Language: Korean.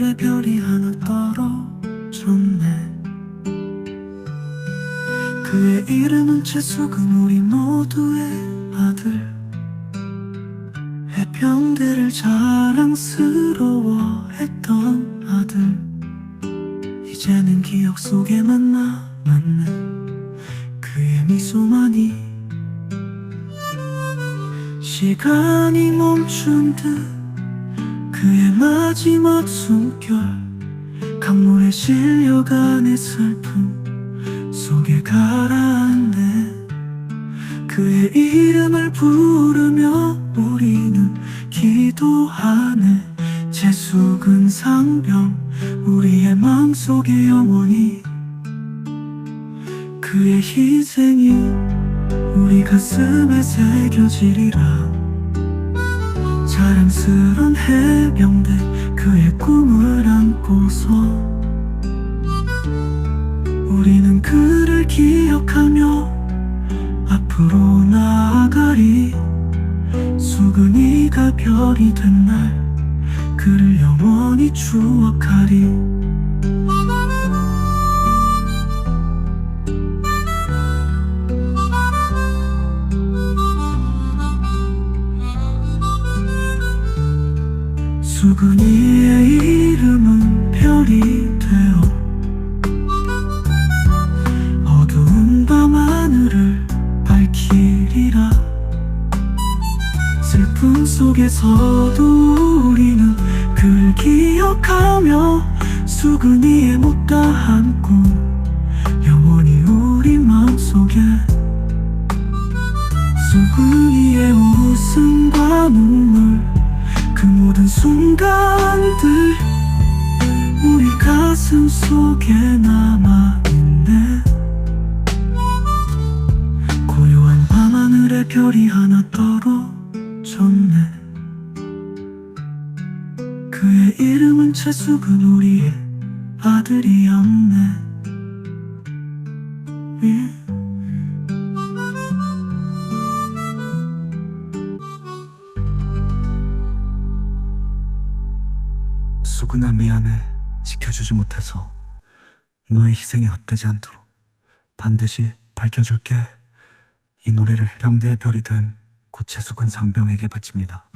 하늘에 별이 하나 떨어졌네. 그의 이름은 채수금 우리 모두의 아들. 해병대를 자랑스러워했던 아들. 이제는 기억 속에만 남았는 그의 미소만이 시간이 멈춘 듯 마지막 숨결 강물에 실려가는 슬픔 속에 가라앉네. 그의 이름을 부르며 우리는 기도하네. 재숙은 상병 우리의 마음속에 영원히. 그의 희생이 우리 가슴에 새겨지리라 자랑스런 해병대 그의 꿈을 안고서 우리는 그를 기억하며 앞으로 나아가리. 수근이가 별이 된 날 그를 영원히 추억하리 수근이의 이름은 별이 되어 어두운 밤 하늘을 밝히리라. 슬픔 속에서도 우리는 그를 기억하며 수근이의 못다한 꿈 영원히 우리 마음속에 수근이의 웃음과 눈물 그 모든 순간들 우리 가슴 속에 남아있네. 고요한 밤하늘에 별이 하나 떨어졌네. 그의 이름은 채숙은 우리의 아들이었네 수근아 미안해. 지켜주지 못해서. 너의 희생이 헛되지 않도록 반드시 밝혀줄게. 이 노래를 병대의 별이 된 고채숙은 상병에게 바칩니다